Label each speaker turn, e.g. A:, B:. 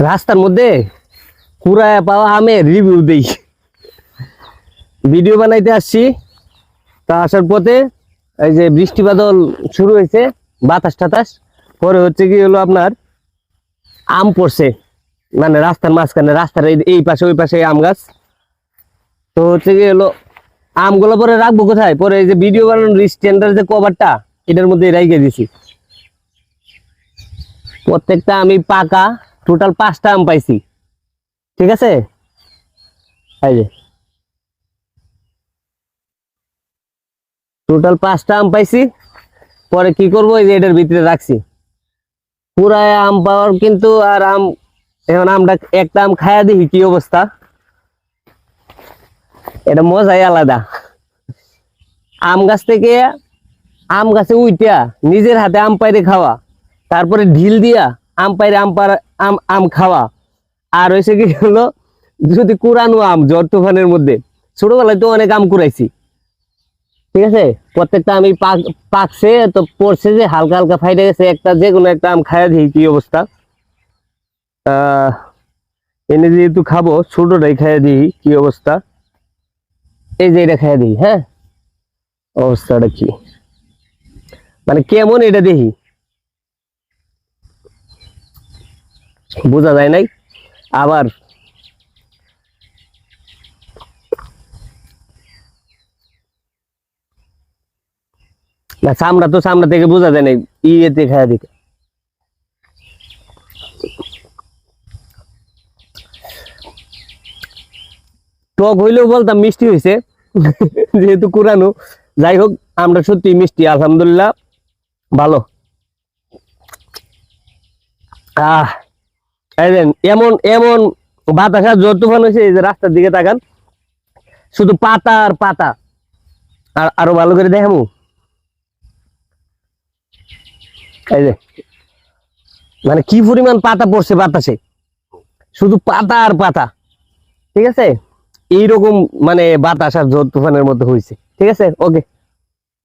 A: রাস্তার মধ্যে কুড়ায় পাওয়া আমের রিভিউ দেই। ভিডিও বানাইতে আসছি। তা আসার পথে এই যে বৃষ্টি বাদল শুরু হয়েছে, বাতাস টাতাস। পরে হচ্ছে কি হলো আপনার, আম পড়ছে। মানে রাস্তার মাঝখানে, রাস্তার এই- পাশে, ওই পাশে আম গাছ। তো হচ্ছে কি হলো, আমগুলো পরে রাখব কোথায়? পরে এই যে ভিডিও বানানোর স্ট্যান্ডার যে কভারটা এটার মধ্যে রাইখে দিছি। প্রত্যেকটা আমি পাকা টোটাল পাঁচটা আম পাইছি। ঠিক আছে? এই যে। টোটাল পাঁচটা আম পাইছি। পরে কি করব? এই যে এটার ভিতরে রাখছি। পুরা আম পাওয়ার কিন্তু আর আম, এখন আমরা একটা আম খায়া দেখি কি অবস্থা। এটা মজাই আলাদা। আম গাছ থেকে আম গাছে উইটা, নিজের হাতে আম পাইরে খাওয়া। তারপরে ঢিল দিয়া আম পাইরে আম পার আম আম খাওয়া। আর হয়েছে কি হলো, যদি কুরানো আম, জ্বর তুফানের মধ্যে। ছোটবেলায় তো অনেক আম কুড়াইছি। ঠিক আছে? প্রত্যেকটা আমি পাক পাকছে, তো পড়ছে যে হালকা হালকা ফাইটে গেছে, একটা যে কোনো একটা আম খাইয়া দিই কি অবস্থা। এনে যেহেতু খাব, ছোটটাই খাইয়া দিই কি অবস্থা। এই যে এটা খাইয়া দিই হ্যাঁ? অবস্থাটা কি? মানে কেমন এটা দেখি? বোঝা যায় নাই। আবার না, চামড়া তো চামড়া থেকে বোঝা যায় নাই ইয়েতে খাইয়া দিতে। টক হইলেও বলতাম মিষ্টি হয়েছে যেহেতু কুরানো যাই হোক, আমরা সত্যি মিষ্টি, আলহামদুলিল্লাহ, ভালো। আহ। এমন এমন বাতাসা জোর তুফান হয়েছে এই যে রাস্তার দিকে তাকান, শুধু পাতা আর পাতা। আর আরও ভালো করে দেখামু। মানে কি পরিমাণ পাতা পড়ছে বাতাসে। শুধু পাতা আর পাতা, ঠিক আছে? এইরকম মানে বাতাস আর জোর তুফানের মধ্যে হয়েছে ঠিক আছে? ওকে